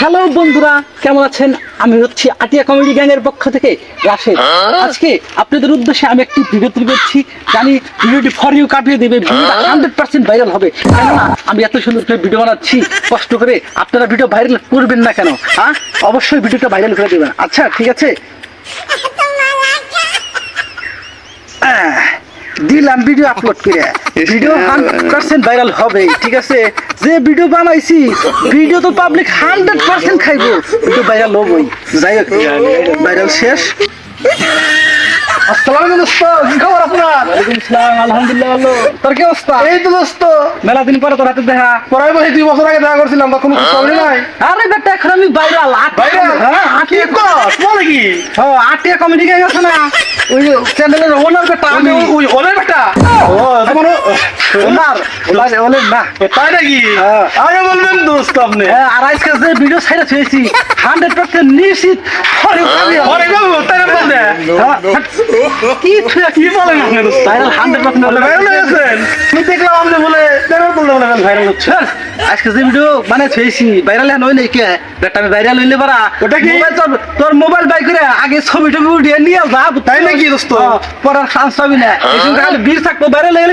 Hello বন্ধুরা কেমন আছেন? আমি হচ্ছি আটিয়া কমেডি গ্যাংয়ের পক্ষ থেকে রাশেদ। আজকে আপনাদের উদ্দেশ্যে আমি একটি ভিডিও তৈরি করছি। জানি ভিডিওটি ফর ইউ কাটিয়ে দেবে ভিডিওটা হান্ড্রেড পার্সেন্ট ভাইরাল হবে। কেননা আমি এত সুন্দর করে ভিডিও বানাচ্ছি কষ্ট করে আপনারা ভিডিও ভাইরাল করবেন না কেন হ্যাঁ? অবশ্যই ভিডিওটা ভাইরাল করে দেবেন। আচ্ছা ঠিক আছে? দিলাম ভিডিও আপলোড করে। ভিডিও হান্ড্রেড পার্সেন্ট ভাইরাল হবে ঠিক আছে? যে ভিডিও বানাইছি ভিডিও তো পাবলিক হান্ড্রেড পার্সেন্ট খাইবো ভিডিও ভাইরাল হবই। যাই হোক ভাইরাল শেষ। আসসালামু আলাইকুম কি খবর আপনার? ওয়ালাইকুম আসসালাম আলহামদুলিল্লাহ ভালো। তোর কি অবস্থা? এই তো দোস্ত। মেলা দিন পরে তোর হাতে দেখা। পড়াই বসে দুই বছর আগে দেখা করছিলাম তখন কিছু খবরই নাই। আরে বেটা এখন আমি ভাইরাল ভাইরাল হ্যাঁ কি কস? বলে কি? ও আটিয়া কমেডি গ্যাং আছে না। ওই চ্যানেলের ওনার বেটা আমি ওই ওলে বেটা? ওনার ওনার ওনার না তাই নাকি? হ্যাঁ। বলবেন দোস্ত আপনি। হ্যাঁ, আর আজকে যে ভিডিও ছাইরা ছুঁয়েছি হান্ড্রেড পার্সেন্ট নিশ্চিত। হরে ভাবি হবে। আরে বাবু তাই না বলতে হ্যাঁ, কি কি বলেন আপনি? ভাইরাল হান্ড্রেড পার্সেন্ট ভাইরাল হয়েছেন। আমি দেখলাম আপনি বলে দেখা করলে বলে ভাইরাল হচ্ছে। আজকে যে ভিডিও মানে ছুঁয়েছি ভাইরাল হ্যাঁ নই কে? বেটা আমি ভাইরাল হইলে পারা ওটা কি? তোর তোর মোবাইল বাই করে আগে ছবি টবি উঠিয়ে নিয়ে যা তাই নাকি দোস্ত? হ্যাঁ, পড়ার চান্স পাবি না। এই সঙ্গে খালি বীর থাকব ভাইরাল হয়ে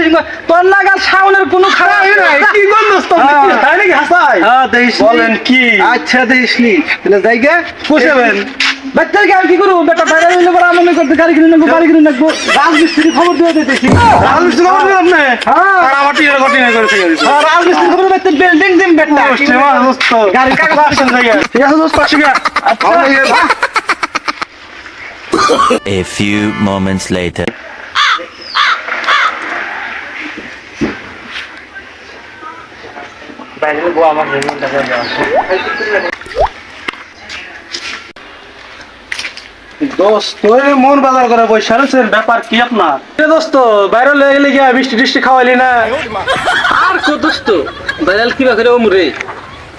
তোর নাগাল সাউনের কোনো খারাপ নাই। কি দোস্ত? হ্যাঁ। তাই নাকি হাসাই? হ্যাঁ দেখিস বলেন কি? আচ্ছা দেখিস তাহলে যাইগে পুষাবেন বাচ্চার গাড়ি কি করব বেটা বাইরে হইলে পরে আমি করতে গাড়ি কিনে নেব গাড়ি কিনে নেব। রাজমিস্ত্রি খবর দিয়ে দিতেছি। রাজমিস্ত্রি খবর দিলেন আপনি? হ্যাঁ। আর আমার টিনের ঘটনা করে থেকে দিছে আর রাজমিস্ত্রি খবর বেতে বিল্ডিং দিন বেটা। দোস্ত আমার দোস্ত। গাড়ির কাগজ আসেন জায়গা ঠিক আছে দোস্ত আসি গা। আচ্ছা। A few moments later. দোস্ত মন বাজার করে পয়সা রয়েছেন ব্যাপার কি আপনার? দোস্ত গেলে গিয়া বৃষ্টি টিষ্টি খাওয়াইলি না? আর কত দোস্ত ভাইরাল কি করে ওমরে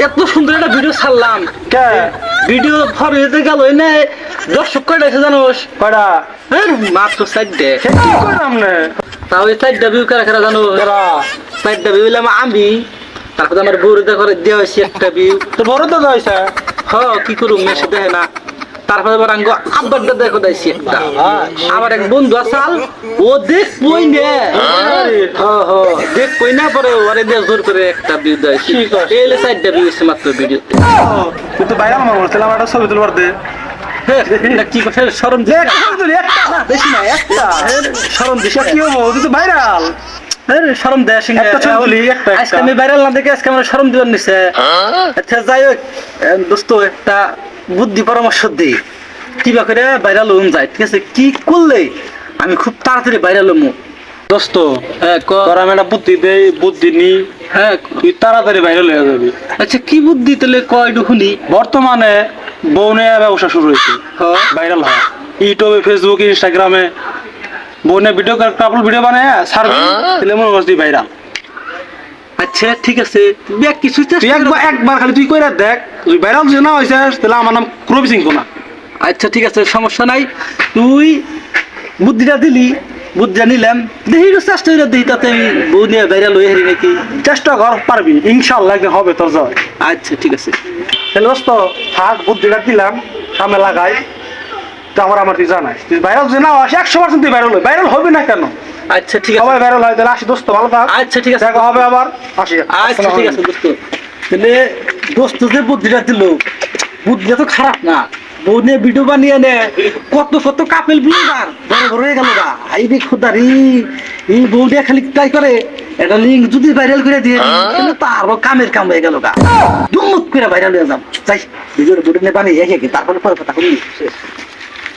এত সুন্দর একটা ভিডিও ছাড়লাম। কে? ভিডিও ফর হতে গেল না দর্শক কয়টা আছে জানোস? কয়টা? হ্যাঁ মাত্র চারটে। সে করলাম না তাও ওই চারটা ভিউ কারা কারা জানো তোরা চারটা ভিউ হইলাম আমি। তারপরে আমার বউর দেখো দেওয়া হয়েছে একটা ভিউ তো বড় তো যাইছে হ কি করুম মেসে দেখে না। তারপরে আবার আঙ্গ আব্বারটা দেখো দাইছি একটা। আমার এক বন্ধু আসাল ও দেখ বই নে। হ হ দেখ বই না পরে ওরে দিয়ে জোর করে একটা ভিউ দাইছি কি কস? এলে ভিউ হয়েছে মাত্র ভিডিওতে। তুই বাইরে আমার বলছিলাম একটা ছবি তুলবার দে। কি কথা? শরম না। একটা না, বেশি না একটা। শরম দিস কি হব? তুই তো ভাইরাল। শরম দেয়। আজকে আমি ভাইরাল না দেখে আজকে আমার শরম দিবার নিছে। আচ্ছা যাই হোক দোস্ত একটা বুদ্ধি পরামর্শ দিই। কিবা করে ভাইরাল হন যায় ঠিক আছে? কি করলে আমি খুব তাড়াতাড়ি ভাইরাল হমু দোস্ত হ্যাঁ ক। তোর আমি একটা বুদ্ধি দেই বুদ্ধি নি হ্যাঁ তুই তাড়াতাড়ি ভাইরাল হয়ে যাবি। আচ্ছা কি বুদ্ধি তাহলে কয় শুনি। বর্তমানে বউনে ব্যবসা শুরু হয়েছে। হ্যাঁ। ভাইরাল হয় ইউটিউবে ফেসবুক ইনস্টাগ্রামে বউনে ভিডিও কাপড় ভিডিও বানায় ছাড়বি তাহলে মনে করছি ভাইরাল আচ্ছা ঠিক আছে। তুই কিছু একবার। একবার খালি তুই কইরা দেখ। তুই ভাইরাল যদি না হয়েছে তাহলে আমার নাম ক্রবি সিং কোনা আচ্ছা ঠিক আছে সমস্যা নাই। তুই বুদ্ধিটা দিলি বুদ্ধিটা নিলাম। দেখি চেষ্টা করে দেখি তাতে আমি বউ নিয়ে ভাইরাল হয়ে হারি নাকি। চেষ্টা কর পারবি। ইনশাল্লাহ হবে তোর জয়। আচ্ছা ঠিক আছে। তাহলে দোস্ত থাক বুদ্ধিটা দিলাম সামনে লাগাই। তারপর আমার তুই জানাই তুই ভাইরাল যদি না আসে একশো পার্সেন্ট তুই ভাইরাল হবে। ভাইরাল হবে না কেন? আচ্ছা ঠিক আছে। সবাই ভাইরাল হয় তাহলে আসি দোস্ত ভালো থাক। আচ্ছা ঠিক আছে। দেখা হবে আবার। আসি। আচ্ছা ঠিক আছে দোস্ত। তাহলে দোস্ত যে বুদ্ধিটা দিল বুদ্ধিটা তো খারাপ না। বউ নিয়ে ভিডিও বানিয়ে নে। কত কত কাপেল ব্লগার বড় বড় হয়ে গেল গা। রে খুদারি এই বউ খালি ট্রাই করে। এটা লিঙ্ক যদি ভাইরাল করে দিয়ে তাহলে তো আরও কামের কাম হয়ে গেল গা। দুমুত করে ভাইরাল হয়ে যাব। যাই ভিডিওর ভিডিও নিয়ে বানিয়ে তারপরে পরে কথা করি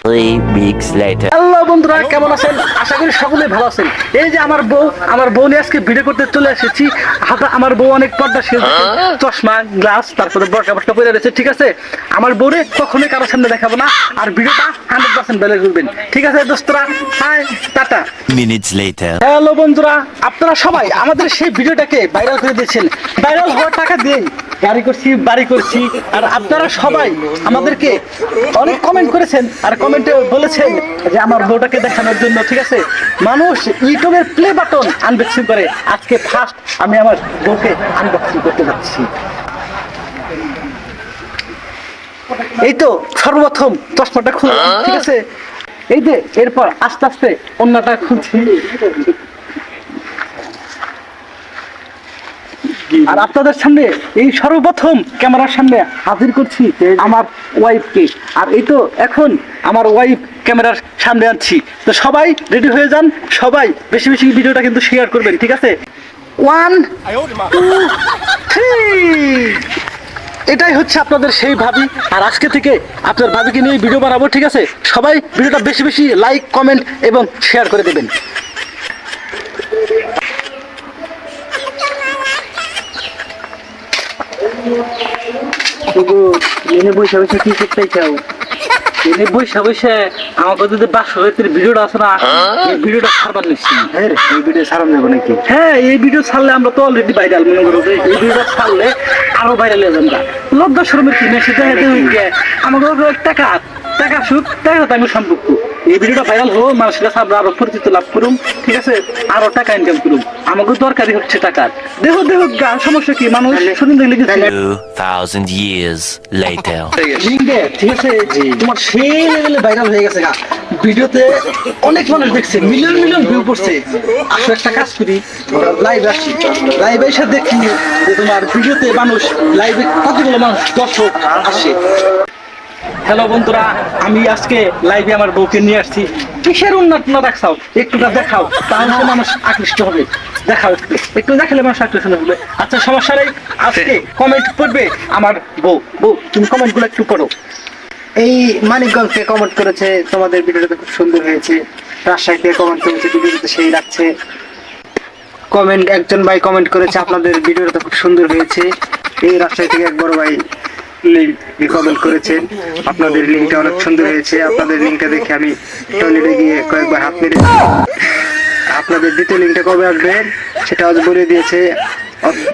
Three weeks later. হ্যালো বন্ধুরা কেমন আছেন? আশা করি সকলে ভালো আছেন। এই যে আমার বউ আমার বউ নিয়ে আজকে ভিডিও করতে চলে এসেছি। হাতে আমার বউ অনেক পর্দা চশমা গ্লাস তারপরে বরকা বরকা পরে রয়েছে ঠিক আছে? আমার বউরে কখনোই কারোর সামনে দেখাবো না। আর ভিডিওটা হান্ড্রেড পার্সেন্ট বেলে করবেন ঠিক আছে দোস্তরা? Hi tata. Minutes later. Hello বন্ধুরা আপনারা সবাই আমাদের সেই ভিডিওটাকে ভাইরাল করে দিয়েছেন। ভাইরাল হওয়ার টাকা দিয়েই। গাড়ি করছি, বাড়ি করছি। আর আপনারা সবাই আমাদেরকে অনেক কমেন্ট করেছেন আর কমেন্টে বলেছেন যে আমার বউটাকে দেখানোর জন্য, ঠিক আছে? মানুষ ইউটিউবের প্লে বাটন আনবক্সিং করে। আজকে ফার্স্ট আমি আমার বউকে আনবক্সিং করতে যাচ্ছি। এই তো সর্বপ্রথম চশমাটা খুললাম, ঠিক আছে? এই যে, এরপর আস্তে আস্তে অন্যটা খুলছি। আর আপনাদের সামনে এই সর্বপ্রথম ক্যামেরার সামনে হাজির করছি আমার ওয়াইফকে। আর এই তো এখন আমার ওয়াইফ ক্যামেরার সামনে আনছি। তো সবাই রেডি হয়ে যান, সবাই বেশি বেশি ভিডিওটা কিন্তু শেয়ার করবেন, ঠিক আছে? ওয়ান টু থ্রি এটাই হচ্ছে আপনাদের সেই ভাবি। আর আজকে থেকে আপনার ভাবিকে নিয়ে ভিডিও বানাবো, ঠিক আছে? সবাই ভিডিওটা বেশি বেশি লাইক কমেন্ট এবং শেয়ার করে দেবেন। এনে বসে বসে কি করতে চাও? বসে বসে আমাকে যদি বাসরের ভিডিওটা আছে না এই ভিডিওটা ছাড়বার নিচ্ছি। হ্যাঁ এই ভিডিও সারাম যাব নাকি? হ্যাঁ এই ভিডিও ছাড়লে আমরা তো অলরেডি ভাইরাল মনে করো যে এই ভিডিওটা ছাড়লে আরও ভাইরাল হয়ে যাবে। লজ্জা শরমের কি? মেসে আমাকে টাকা টাকা সুখ টাকা আমি সম্পর্ক এই ভিডিওটা ভাইরাল হোক মানুষের কাছে আমরা আরও পরিচিত লাভ করুম ঠিক আছে? আরও টাকা ইনকাম করুম আমাকে দরকারি হচ্ছে টাকা। দেখো দেখো গা সমস্যা কি? মানুষ শুনে দেখলে কিছু 2,000 years ঠিক আছে। তোমার সেই লেভেলে ভাইরাল হয়ে গেছে গা। ভিডিওতে অনেক মানুষ দেখছে মিলিয়ন মিলিয়ন ভিউ করছে। আসলে একটা কাজ করি লাইভ আসি লাইভ এসে দেখি তোমার ভিডিওতে মানুষ লাইভে কতগুলো মানুষ দর্শক আসে। হ্যালো বন্ধুরা, আমি আজকে লাইভে আমার বউকে নিয়ে আসছি। কিসের উন্নত না দেখাও? একটুটা দেখাও, তাহলে মানুষ আকৃষ্ট হবে। দেখাও একটু দেখালে মানুষ আকৃষ্ট হবে। আচ্ছা সমস্যা নেই, আজকে কমেন্ট করবে আমার বউ। বউ, তুমি কমেন্টগুলো একটু করো। এই মানিকগঞ্জকে কমেন্ট করেছে, তোমাদের ভিডিওটা খুব সুন্দর হয়েছে। রাজশাহীতে কমেন্ট করেছে ভিডিওটা সেই লাগছে কমেন্ট একজন ভাই কমেন্ট করেছে, আপনাদের ভিডিওটা খুব সুন্দর হয়েছে। এই রাজশাহী থেকে এক বড় ভাই লিঙ্ক করেছেন। আপনাদের লিঙ্কটা অনেক সুন্দর হয়েছে। আপনাদের লিঙ্কটা দেখে আমি টয়লেটে গিয়ে কয়েকবার হাত মেরে আপনাদের দ্বিতীয় লিঙ্কটা কবে আসবেন সেটা আজ বলে দিয়েছে।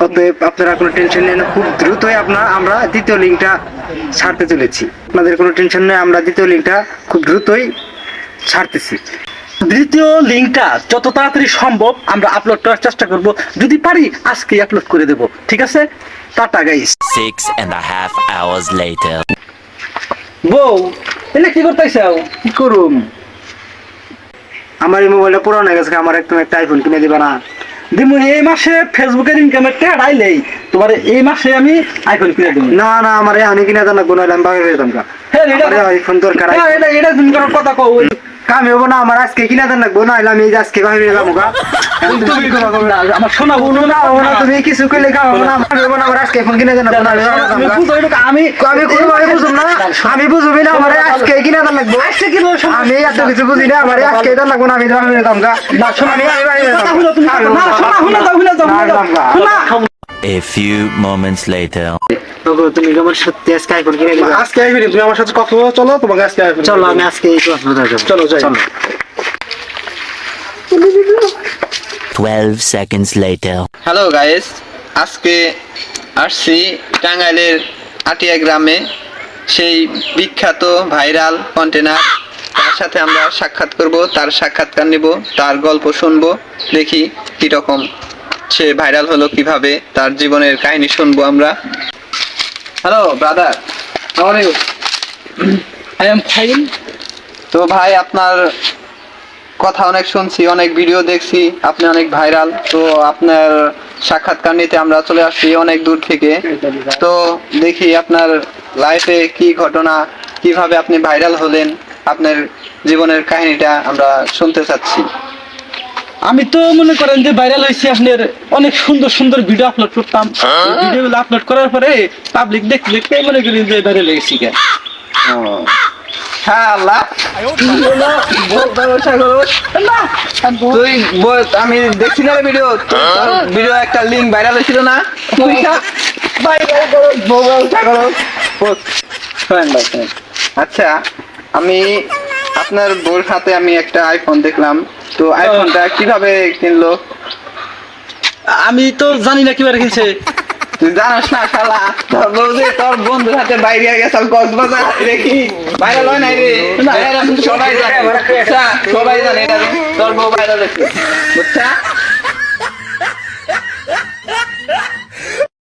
অতএব আপনারা কোনো টেনশন নেন না। খুব দ্রুতই আপনার আমরা দ্বিতীয় লিঙ্কটা ছাড়তে চলেছি। আপনাদের কোনো টেনশন নেই, আমরা দ্বিতীয় লিঙ্কটা খুব দ্রুতই ছাড়তেছি। দ্বিতীয় লিঙ্কটা যত তাড়াতাড়ি সম্ভব আমরা আপলোড করার চেষ্টা করব। যদি পারি আজকেই আপলোড করে দেব। ঠিক আছে? Tata guys Six and a half hours later. বউ এনে কি করতেছাও কি করুম? আমার এই মোবাইলটা পুরানো হয়ে গেছে আমার একদম একটা আইফোন কিনে দিবা না। দিমু এই মাসে ফেসবুকের ইনকামের টাকা আইলেই তোমার এই মাসে আমি আইফোন কিনে দেবো না না আমার এই হানি কিনে দেন না গুনাইলাম ভাবে পেতাম কা হ্যাঁ, এটা- আইফোন দরকার হ্যাঁ, এটা এটা তুমি কোনো কথা কও। কামে হব না আমার আজকে কিনে দেন লাগবো না আমি এই যে আজকে গা। তুমি না, আমার শোনা বউ না ও না তুমি কিছু কইলে কাম হবে না আমার হব না আমার আজকে ফোন কিনে দেন না তুমি বুঝো এটা আমি আমি কোনো ভাবে বুঝুম না আমি বুঝবি না আমার আজকে কিনে দেন লাগবো। আজকে কি আমি এত কিছু বুঝি না আমার আজকে দেন লাগবো না আমি ভাবে পেতাম গা। না, শোনা, আমি আমি কথা- না, শোনা, শোনা দাও, শোনা দাও। শোনা। A few moments later. ওগো তুমি আমার সত্যি আজকে আইফোন কিনে দিবা। আজকে আইবি তুমি আমার সাথে কথা বলো চলো তোমাকে আজকে আইবি চলো আমি আজকে এই যাব। চলো, যাই। চলো। 12 seconds later. হ্যালো গাইস আজকে আসছি টাঙ্গাইলের আটিয়া গ্রামে। সেই বিখ্যাত ভাইরাল কন্টেনার তার সাথে আমরা সাক্ষাৎ করব তার সাক্ষাৎকার নিব তার গল্প শুনব দেখি কীরকম সে ভাইরাল হলো কীভাবে তার জীবনের কাহিনী শুনব আমরা। Hello brother I am fine. তো ভাই আপনার কথা অনেক শুনছি অনেক ভিডিও দেখছি আপনি অনেক ভাইরাল তো আপনার সাক্ষাৎকার নিতে আমরা চলে আসছি অনেক দূর থেকে। তো দেখি আপনার লাইফে কি ঘটনা কীভাবে আপনি ভাইরাল হলেন আপনার জীবনের কাহিনীটা আমরা শুনতে চাচ্ছি। আমি তো মনে করেন যে ভাইরাল হয়েছি আপনার অনেক সুন্দর সুন্দর ভিডিও আপলোড করতাম। ভিডিওগুলো আপলোড করার পরে পাবলিক দেখতে দেখতে মনে করি যে ভাইরাল হয়ে। হ্যাঁ তুই বল- আমি দেখছি না ভিডিও ভিডিও একটা লিঙ্ক ভাইরাল হয়েছিল না। আচ্ছা আমি আপনার বোর হাতে আমি একটা আইফোন দেখলাম। তো আইফোনটা কীভাবে কিনলো? আমি তো জানি না কীভাবে কিনছে। তুই জানাস না শালা তোর বউ যে তোর বন্ধুর হাতে বাইরে গেছে কক্সবাজার দেখি ভাইরাল হয় নাই রে? সবাই জানে। আচ্ছা, সবাই জানে এটা তোর বউ হয়েছে। বুঝছা?